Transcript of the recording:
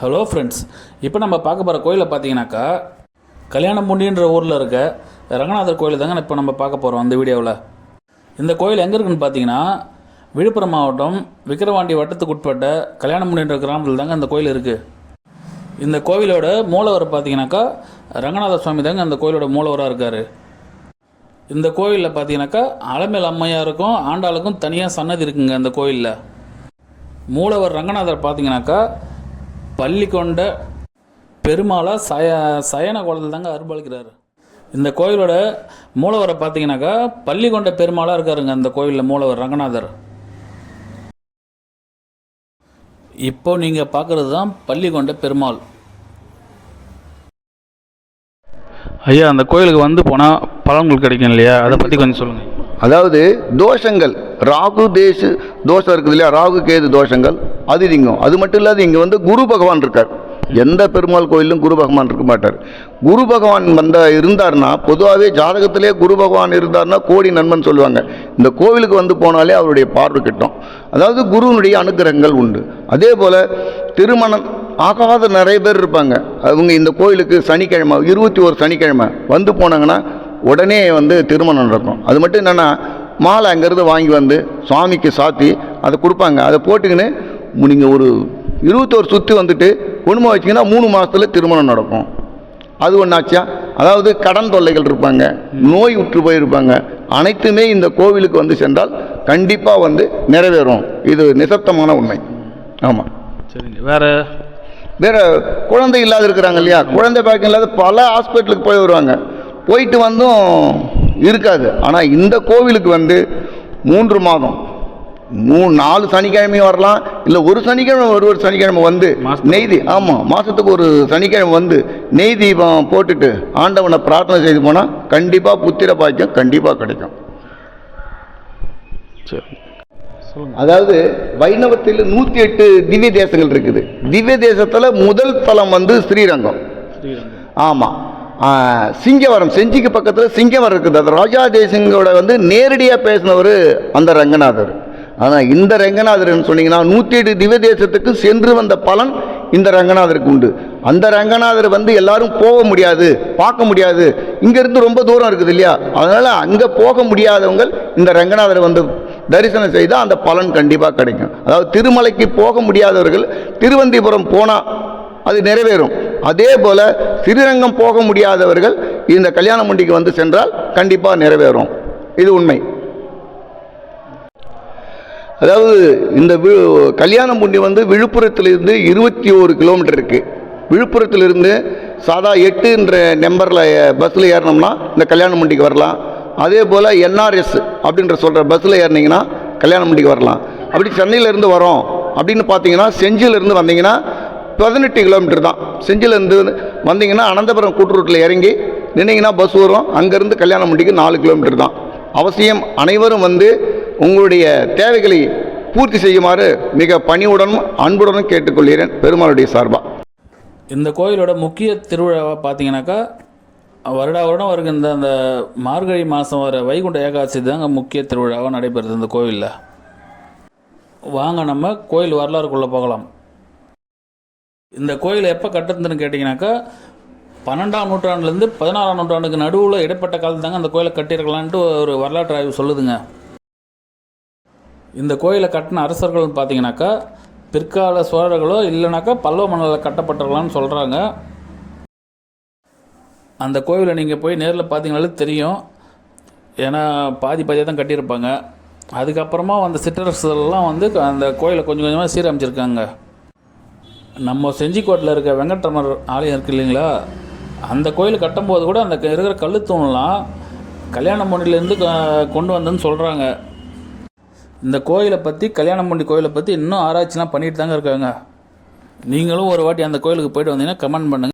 Hello friends இப்போ நம்ம பார்க்க போகிற கோயிலை பார்த்தீங்கன்னாக்கா கல்யாணமுண்டின்ற ஊரில் இருக்க ரங்கநாதர் கோயில் தாங்க இப்போ நம்ம பார்க்க போகிறோம் அந்த வீடியோவில். இந்த கோயில் எங்கே இருக்குன்னு பார்த்தீங்கன்னா விழுப்புரம் மாவட்டம் விக்கிரவாண்டி வட்டத்துக்கு உட்பட்ட கல்யாணமுண்டின்ற கிராமத்தில் தாங்க அந்த கோயில் இருக்குது இந்த கோவிலோட மூலவர் பார்த்தீங்கன்னாக்கா ரங்கநாத சுவாமி தாங்க அந்த கோயிலோட மூலவராக இருக்கார். இந்த கோயிலில் பார்த்தீங்கன்னாக்கா அலமேல் அம்மையாருக்கும் ஆண்டாளுக்கும் தனியாக சன்னதி இருக்குங்க அந்த கோயிலில். மூலவர் ரங்கநாதர் பார்த்தீங்கன்னாக்கா பள்ளி கொண்ட பெருமாளா சய சயன கோலத்தில் தாங்க அருள்பாலிக்கிறார். இந்த கோயிலோட மூலவரை பார்த்தீங்கன்னாக்கா பள்ளி கொண்ட பெருமாளாக இருக்காருங்க அந்த கோயிலில் மூலவர் ரங்கநாதர். இப்போ நீங்கள் பார்க்குறது தான் பள்ளி கொண்ட பெருமாள். ஐயா அந்த கோயிலுக்கு வந்து போனால் பலன்கள் கிடைக்கும் இல்லையா? அதை பற்றி கொஞ்சம் சொல்லுங்கள் அதாவது தோஷங்கள். ராகு தேசு தோஷம் இருக்குது இல்லையா? ராகு கேது தோஷங்கள் அது நீங்கும். அது மட்டும் இல்லாத இங்கே வந்து குரு பகவான் இருக்கார். எந்த பெருமாள் கோயிலும் குரு பகவான் இருக்க மாட்டார். குரு பகவான் வந்த இருந்தார்னா பொதுவாகவே ஜாதகத்திலே குரு பகவான் இருந்தார்னா கோடி நண்பன் சொல்லுவாங்க. இந்த கோவிலுக்கு வந்து போனாலே அவருடைய பார்வை கிட்டும். அதாவது குருவினுடைய அனுகிரகங்கள் உண்டு. அதே போல் திருமணம் ஆகாத நிறைய பேர் இருப்பாங்க. அவங்க இந்த கோயிலுக்கு சனிக்கிழமை இருபத்தி ஒரு சனிக்கிழமை வந்து போனாங்கன்னா உடனே வந்து திருமணம் நடக்கும். அது மட்டும் என்னென்னா மாலை அங்கேருந்து வாங்கி வந்து சுவாமிக்கு சாத்தி அதை கொடுப்பாங்க. அதை போட்டுக்கின்னு நீங்கள் ஒரு இருபத்தோரு சுற்றி வந்துட்டு குடும்பம் வச்சிங்கன்னா மூணு மாதத்துல திருமணம் நடக்கும். அது ஒன்றாச்சா அதாவது கடன் தொல்லைகள் இருப்பாங்க நோய் உற்று போயிருப்பாங்க. அனைத்துமே இந்த கோவிலுக்கு வந்து சென்றால் கண்டிப்பாக வந்து நிறைவேறும். இது நிசப்தமான உண்மை. ஆமாம் சரிங்க. வேறு? வேற குழந்தை இல்லாத இருக்கிறாங்க இல்லையா? குழந்தை பாக்கியம் இல்லாத பல ஹாஸ்பிட்டலுக்கு போய் வருவாங்க. போயிட்டு வந்தும் இருக்காது. ஆனால் இந்த கோவிலுக்கு வந்து மூன்று மாதம். மூணு நாலு சனிக்கிழமையும் வரலாம். இல்லை ஒரு சனிக்கிழமை ஒரு ஒரு சனிக்கிழமை வந்து நெய் ஆமாம் மாதத்துக்கு ஒரு சனிக்கிழமை வந்து நெய் தீபம் போட்டுட்டு ஆண்டவனை பிரார்த்தனை செய்து போனால் கண்டிப்பாக புத்திர பாக்கியம் கண்டிப்பாக கிடைக்கும். சரி. அதாவது வைணவத்தில் நூற்றி எட்டு திவ்ய தேசங்கள் இருக்குது. திவ்ய தேசத்தில் முதல் தலம் வந்து ஸ்ரீரங்கம். ஸ்ரீரங்கம். ஆமாம் சிங்கவரம் செஞ்சிக்கு பக்கத்தில் சிங்கவரம் இருக்குது. அது ராஜா தேசிங்கோட வந்து நேரடியாக பேசினவர் அந்த ரங்கநாதர். ஆனால் இந்த ரங்கநாதர்னு சொன்னீங்கன்னா நூற்றி எட்டு திவ்யதேசத்துக்கு சென்று வந்த பலன் இந்த ரங்கநாதருக்கு உண்டு. அந்த ரங்கநாதர் வந்து எல்லாரும் போக முடியாது பார்க்க முடியாது. இங்கேருந்து ரொம்ப தூரம் இருக்குது இல்லையா? அதனால் அங்கே போக முடியாதவங்க இந்த ரங்கநாதரை வந்து தரிசனம் செய்தால் அந்த பலன் கண்டிப்பாக கிடைக்கும். அதாவது திருமலைக்கு போக முடியாதவர்கள் திருவந்திபுரம் போனால் அது நிறைவேறும். அதே போல் ஸ்ரீரங்கம் போக முடியாதவர்கள் இந்த கல்யாண மண்டிக்கு வந்து சென்றால் கண்டிப்பாக நிறைவேறும். இது உண்மை. அதாவது இந்த வி கல்யாணமுண்டி வந்து விழுப்புரத்திலிருந்து இருபத்தி ஒரு கிலோமீட்டர் இருக்குது விழுப்புரத்திலிருந்து சாதா எட்டுன்ற நம்பரில் பஸ்ஸில் ஏறினோம்னா இந்த கல்யாணமுண்டிக்கு வரலாம். அதே போல் என்ஆர்எஸ் அப்படின்ற சொல்கிற பஸ்ஸில் ஏறினீங்கன்னா கல்யாணமுண்டிக்கு வரலாம். அப்படி சென்னையிலேருந்து வரோம் அப்படின்னு பார்த்தீங்கன்னா செஞ்சியிலேருந்து வந்தீங்கன்னா பதினெட்டு கிலோமீட்டர் தான். செஞ்சிலேருந்து வந்தீங்கன்னா அனந்தபுரம் கூட்டுறூட்டில் இறங்கி நின்னீங்கன்னா பஸ் வரும். அங்கேருந்து கல்யாணம் முடிக்கு நாலு கிலோமீட்டர் தான். அவசியம் அனைவரும் வந்து உங்களுடைய தேவைகளை பூர்த்தி செய்யுமாறு மிக பணிவுடனும் அன்புடனும் கேட்டுக்கொள்கிறேன் பெருமாளுடைய சார்பாக இந்த கோயிலோட முக்கிய திருவிழாவை பார்த்தீங்கன்னாக்கா வருடா வருடம் வருகின்ற அந்த மார்கழி மாதம் வர வைகுண்ட ஏகாதசி தாங்க முக்கிய திருவிழாவாக நடைபெறுது இந்த கோயிலில். வாங்க நம்ம கோயில் வரலாறுக்குள்ளே போகலாம். இந்த கோயில் எப்போ கட்டுறதுன்னு கேட்டிங்கனாக்கா பன்னெண்டாம் நூற்றாண்டுலேருந்து பதினாறாம் நூற்றாண்டுக்கு நடுவில் இடைப்பட்ட காலத்து தாங்க அந்த கோயிலை கட்டியிருக்கலான்ட்டு ஒரு வரலாற்று ஆய்வு சொல்லுதுங்க. இந்த கோயிலை கட்டின அரசர்கள் பார்த்தீங்கன்னாக்கா பிற்கால சோழர்களோ இல்லைனாக்கா பல்லவ மன்னரில் கட்டப்பட்டிருக்கலாம்னு சொல்கிறாங்க அந்த கோவிலை நீங்கள் போய் நேரில் பார்த்தீங்கனாலே தெரியும். ஏன்னா பாதி பாதியாக தான் கட்டியிருப்பாங்க. அதுக்கப்புறமா அந்த சிற்றரசுலாம் வந்து அந்த கோயிலை கொஞ்சம் கொஞ்சமாக சீரமைச்சிருக்காங்க. நம்ம செஞ்சிக்கோட்டில் இருக்க வெங்கட்ரமர் ஆலயம் இருக்கு இல்லைங்களா? அந்த கோயில் கட்டும்போது கூட அந்த க- இருக்கிற கல்லுத்தூண்லாம் கல்யாணமொழியிலேருந்து கொண்டு வந்தேன்னு சொல்கிறாங்க இந்த கோயிலை பற்றி கல்யாணமண்டி கோயிலை பற்றி இன்னும் ஆராய்ச்சிலாம் பண்ணிட்டு தாங்க இருக்காங்க. நீங்களும் ஒரு வாட்டி அந்த கோயிலுக்கு போயிட்டு வந்தீங்கன்னா கமெண்ட் பண்ணுங்கள்